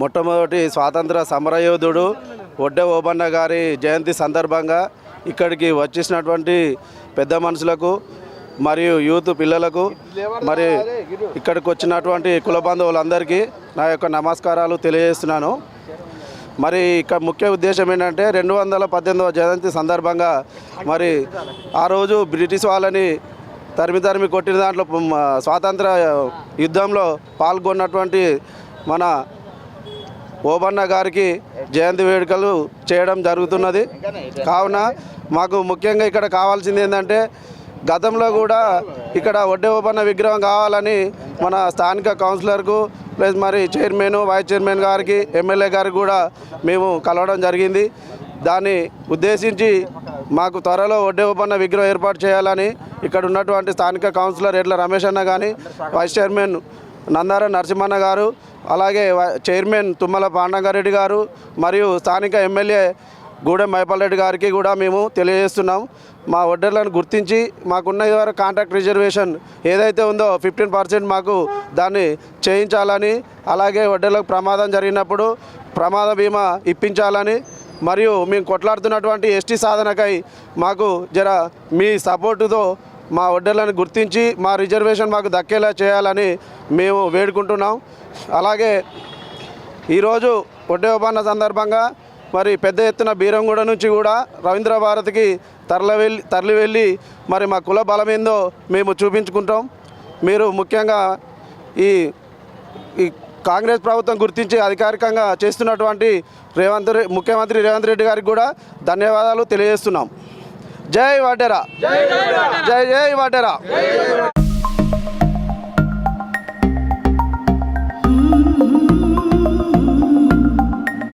మొట్టమొదటి స్వాతంత్ర సమరయోధుడు ఒడ్డె ఓబన్న గారి జయంతి సందర్భంగా ఇక్కడికి వచ్చేసినటువంటి పెద్ద మనుషులకు మరియు యూత్ పిల్లలకు మరి ఇక్కడికి వచ్చినటువంటి కుల బంధువులందరికీ నా యొక్క నమస్కారాలు తెలియజేస్తున్నాను. మరి ఇక్కడ ముఖ్య ఉద్దేశం ఏంటంటే రెండు వందల పద్దెనిమిదవ జయంతి సందర్భంగా మరి ఆ రోజు బ్రిటిష్ వాళ్ళని తరిమి తరిమి కొట్టిన దాంట్లో స్వాతంత్ర యుద్ధంలో పాల్గొన్నటువంటి మన ఓబన్న గారికి జయంతి వేడుకలు చేయడం జరుగుతున్నది. కావున మాకు ముఖ్యంగా ఇక్కడ కావాల్సింది ఏంటంటే గతంలో కూడా ఇక్కడ ఒడ్డే ఓబన్న విగ్రహం కావాలని మన స్థానిక కౌన్సిలర్కు ప్లస్ మరి చైర్మన్ వైస్ చైర్మన్ గారికి ఎమ్మెల్యే గారికి కూడా మేము కలవడం జరిగింది. దాన్ని ఉద్దేశించి మాకు త్వరలో ఒడ్డే ఉపన్న విగ్రహం ఏర్పాటు చేయాలని ఇక్కడ ఉన్నటువంటి స్థానిక కౌన్సిలర్ ఎడ్ల రమేష్ అన్న కానీ వైస్ చైర్మన్ నందార నరసింహన్న గారు అలాగే చైర్మన్ తుమ్మల పాండంగారెడ్డి గారు మరియు స్థానిక ఎమ్మెల్యే గూడెం మైపాల్ రెడ్డి గారికి కూడా మేము తెలియజేస్తున్నాం. మా ఒడ్డర్లను గుర్తించి మాకున్న ఇదివరకు కాంట్రాక్ట్ రిజర్వేషన్ ఏదైతే ఉందో ఫిఫ్టీన్ పర్సెంట్ మాకు దాన్ని చేయించాలని అలాగే ఒడ్డర్లకు ప్రమాదం జరిగినప్పుడు ప్రమాద బీమా ఇప్పించాలని మరియు మేము కొట్లాడుతున్నటువంటి ఎస్టీ సాధనకై మాకు జర మీ సపోర్టుతో మా ఒడ్డర్లను గుర్తించి మా రిజర్వేషన్ మాకు దక్కేలా చేయాలని మేము వేడుకుంటున్నాం. అలాగే ఈరోజు ఒడ్డే ఒప్పంద సందర్భంగా మరి పెద్ద ఎత్తున బీరంగూడ నుంచి కూడా రవీంద్ర భారతికి తరలి తరలి వెళ్ళి మరి మా కుల బలం మేము చూపించుకుంటాం. మీరు ముఖ్యంగా ఈ కాంగ్రెస్ ప్రభుత్వం గుర్తించి అధికారికంగా చేస్తున్నటువంటి రేవంత్ ముఖ్యమంత్రి రేవంత్ రెడ్డి గారికి కూడా ధన్యవాదాలు తెలియజేస్తున్నాం. జై వాటేరా జై జై వాటేరా